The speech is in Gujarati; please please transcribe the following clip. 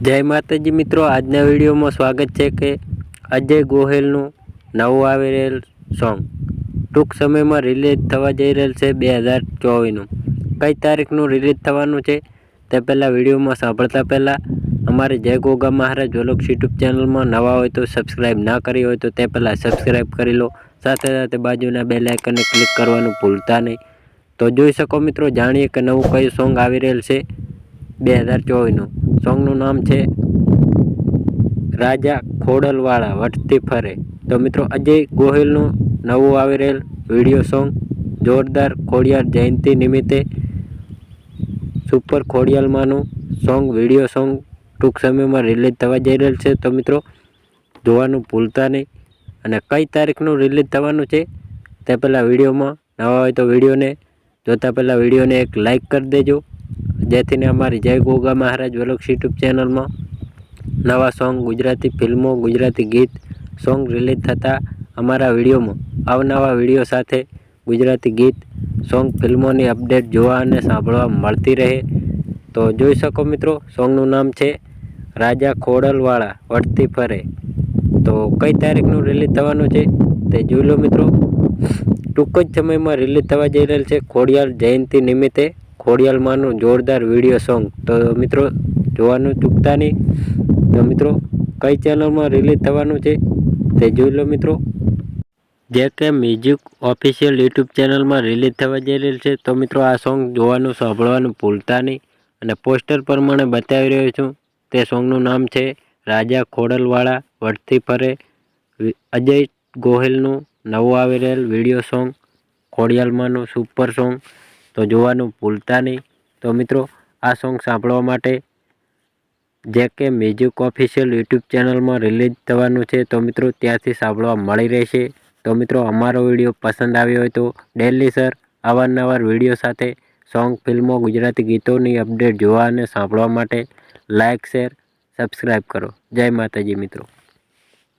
જય માતાજી મિત્રો, આજના વિડીયોમાં સ્વાગત છે કે અજય ગોહેલનું નવું આવી રહેલ સોંગ. ટૂંક સમયમાં રિલીઝ થવા જઈ રહેલ છે બે હજાર ચોવીસનું. કઈ તારીખનું રિલીઝ થવાનું છે તે પહેલાં વિડીયોમાં સાંભળતા પહેલાં અમારે જય ગોગા મહારાજ વ્લોગ્સ યુટ્યુબ ચેનલમાં નવા હોય તો સબસ્ક્રાઈબ ના કરી હોય તો તે પહેલાં સબસ્ક્રાઈબ કરી લો. સાથે સાથે બાજુના બે લાઇકને ક્લિક કરવાનું ભૂલતા નહીં. તો જોઈ શકો મિત્રો, જાણીએ કે નવું કયું સોંગ આવી રહેલ છે. બે હજાર ચોવીસનું. સોંગનું નામ છે રાજા ખોડલવાળા વટતી ફરે. તો મિત્રો, અજય ગોહિલનું નવું આવી રહેલ વીડિયો સોંગ, જોરદાર ખોડિયાર જયંતિ નિમિત્તે સુપર ખોડિયાલમાંનું સોંગ, વીડિયો સોંગ ટૂંક સમયમાં રિલીઝ થવા જઈ રહેલ છે. તો મિત્રો, જોવાનું ભૂલતા નહીં. અને કઈ તારીખનું રિલીઝ થવાનું છે તે પહેલાં વિડીયોમાં નવા હોય તો વિડીયોને જોતાં પહેલાં વિડીયોને એક લાઇક કરી દેજો. જેથીને અમારી જય ગોગા મહારાજ વલોક્સ યુટ્યુબ ચેનલમાં નવા સોંગ, ગુજરાતી ફિલ્મો, ગુજરાતી ગીત, સોંગ રિલીઝ થતાં અમારા વિડીયોમાં અવનવા વીડિયો સાથે ગુજરાતી ગીત, સોંગ, ફિલ્મોની અપડેટ જોવા અને સાંભળવા મળતી રહે. તો જોઈ શકો મિત્રો, સોંગનું નામ છે રાજા ખોડલવાળા, વળતી ફરે. તો કઈ તારીખનું રિલીઝ થવાનું છે તે જોઈ લો મિત્રો. ટૂંક જ સમયમાં રિલીઝ થવા જઈ રહેલ છે ખોડિયાર જયંતિ નિમિત્તે. ખોડિયાલમાંનું જોરદાર વીડિયો સોંગ. તો મિત્રો, જોવાનું ચૂકતા નહીં. તો મિત્રો, કઈ ચેનલમાં રિલીઝ થવાનું છે તે જોઈ લો મિત્રો. જે કે મ્યુઝિક ઓફિશિયલ યુટ્યુબ ચેનલમાં રિલીઝ થવા જઈ રહેલ છે, તો મિત્રો આ સોંગ જોવાનું, સાંભળવાનું ભૂલતા નહીં. અને પોસ્ટર પ્રમાણે બતાવી રહ્યો છું, તે સોંગનું નામ છે રાજા ખોડલવાળા વળતી ફરે. અજય ગોહિલનું નવું આવી રહેલ વીડિયો સોંગ, ખોડિયાલમાંનું સુપર સોંગ. તો જોવાનું ભૂલતા નહીં. તો મિત્રો, આ સોંગ સાંભળવા માટે જે કે મ્યુઝિક ઓફિશિયલ યુટ્યુબ ચેનલમાં રિલીઝ થવાનું છે, તો મિત્રો ત્યાંથી સાંભળવા મળી રહેશે. તો મિત્રો, અમારો વીડિયો પસંદ આવ્યો હોય તો ડેલી સર અવારનવાર વીડિયો સાથે સોંગ ફિલ્મો ગુજરાતી ગીતોની અપડેટ જોવા અને સાંભળવા માટે લાઇક શેર સબસ્ક્રાઈબ કરો. જય માતાજી મિત્રો.